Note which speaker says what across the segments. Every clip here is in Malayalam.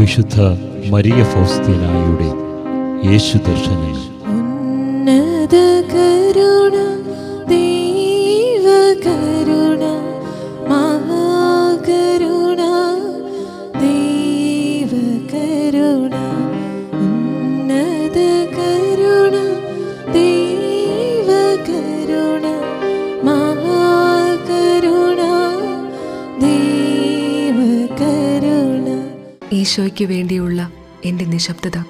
Speaker 1: വിശുദ്ധ മരിയ ഫൗസ്തീനായുടെ യേശു ദർശനങ്ങൾ
Speaker 2: ഉന്നത കരുണ
Speaker 3: ഈശോയ്ക്ക് വേണ്ടിയുള്ള എന്റെ നിശബ്ദത.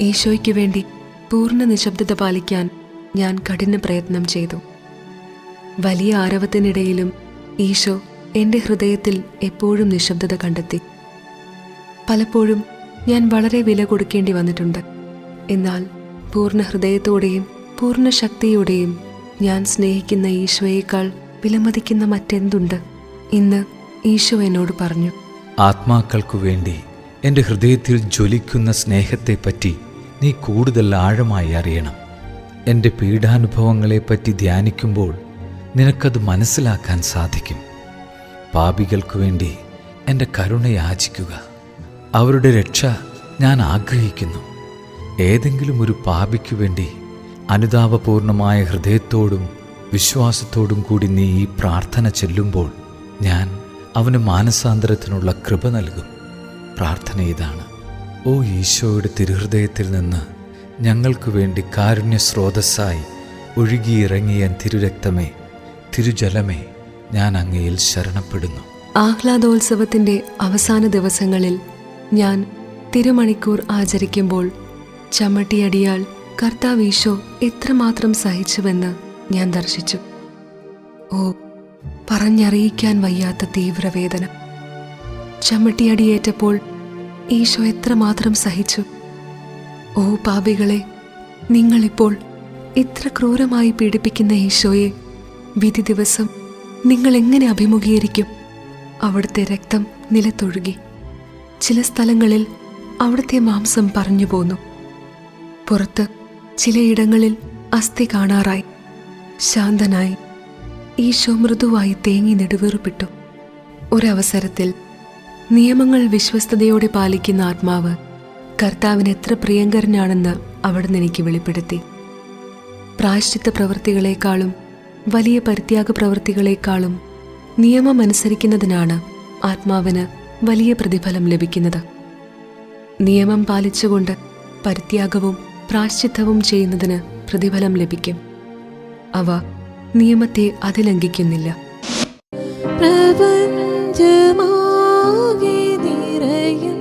Speaker 3: ഈശോയ്ക്ക് വേണ്ടി പൂർണ നിശബ്ദത പാലിക്കാൻ ഞാൻ കഠിന പ്രയത്നം ചെയ്തു. വലിയ ആരവത്തിനിടയിലും ഈശോ എന്റെ ഹൃദയത്തിൽ എപ്പോഴും നിശബ്ദത കണ്ടെത്തി. പലപ്പോഴും ഞാൻ വളരെ വില കൊടുക്കേണ്ടി വന്നിട്ടുണ്ട്. എന്നാൽ പൂർണ ഹൃദയത്തോടെയും പൂർണ ശക്തിയോടെയും ഞാൻ സ്നേഹിക്കുന്ന ഈശോയേക്കാൾ വിലമതിക്കുന്ന മറ്റെന്തുണ്ട്? ഇന്ന് ഈശോ എന്നോട് പറഞ്ഞു.
Speaker 4: ആത്മാക്കൾക്കു വേണ്ടി എന്റെ ഹൃദയത്തിൽ ജ്വലിക്കുന്ന സ്നേഹത്തെപ്പറ്റി നീ കൂടുതൽ ആഴമായി അറിയണം. എന്റെ പീഡാനുഭവങ്ങളെപ്പറ്റി ധ്യാനിക്കുമ്പോൾ നിനക്കത് മനസ്സിലാക്കാൻ സാധിക്കും. പാപികൾക്കു വേണ്ടി എന്റെ കരുണ യാചിക്കുക. അവരുടെ രക്ഷ ഞാൻ ആഗ്രഹിക്കുന്നു. ഏതെങ്കിലും ഒരു പാപിക്കു വേണ്ടി അനുതാപപൂർണമായ ഹൃദയത്തോടും വിശ്വാസത്തോടും കൂടി നീ ഈ പ്രാർത്ഥന ചെല്ലുമ്പോൾ ഞാൻ അവന് മാനസാന്തരത്തിനുള്ള കൃപ നൽകും. പ്രാർത്ഥന ഇതാണ്. ഓ ഈശോയുടെ തിരുഹൃദയത്തിൽ നിന്ന് ഞങ്ങൾക്ക് വേണ്ടി കാരുണ്യ സ്രോതസ്സായി ഒഴുകിയിറങ്ങിയ തിരുരക്തമേ തിരുജലമേ ഞാൻ അങ്ങയിൽ ശരണപ്പെടുന്നു.
Speaker 3: ആഹ്ലാദോത്സവത്തിന്റെ അവസാന ദിവസങ്ങളിൽ ഞാൻ തിരുമണിക്കൂർ ആചരിക്കുമ്പോൾ ചമ്മട്ടിയടിയാൽ കർത്താവ് ഈശോ എത്രമാത്രം സഹിച്ചുവെന്ന് ഞാൻ ദർശിച്ചു. ഓ പറഞ്ഞറിയിക്കാൻ വയ്യാത്ത തീവ്രവേദന. ചമ്മട്ടിയടിയേറ്റപ്പോൾ ഈശോ എത്രമാത്രം സഹിച്ചു. ഓ പാപികളെ നിങ്ങളിപ്പോൾ ഇത്ര ക്രൂരമായി പീഡിപ്പിക്കുന്ന ഈശോയെ വിധി ദിവസം നിങ്ങൾ എങ്ങനെ അഭിമുഖീകരിക്കും? അവിടുത്തെ രക്തം നിലത്തൊഴുകി. ചില സ്ഥലങ്ങളിൽ അവിടുത്തെ മാംസം പറഞ്ഞു പോന്നു. പുറത്ത് ചിലയിടങ്ങളിൽ അസ്ഥി കാണാറായി. ശാന്തനായി. ഈശോ മൃദുവായി തേങ്ങി നെടുവേറുപിട്ടു ഒരവസരത്തിൽ നിയമങ്ങൾ വിശ്വസ്തയോടെ പാലിക്കുന്ന ആത്മാവ് കർത്താവിന് എത്ര പ്രിയങ്കരനാണെന്ന് അവിടുന്ന് എനിക്ക് വെളിപ്പെടുത്തി. പ്രായശ്ചിത്ത പ്രവൃത്തികളെക്കാളും വലിയ പരിത്യാഗ പ്രവൃത്തികളെക്കാളും നിയമം അനുസരിക്കുന്നതിനാണ് ആത്മാവിന് വലിയ പ്രതിഫലം ലഭിക്കുന്നത്. നിയമം പാലിച്ചുകൊണ്ട് പരിത്യാഗവും പ്രാശ്ചിത്തവും ചെയ്യുന്നതിന് പ്രതിഫലം ലഭിക്കും. അവ നിയമത്തെ അതിലംഘിക്കുന്നില്ല.
Speaker 2: പ്രപഞ്ചമാകെ നിറയും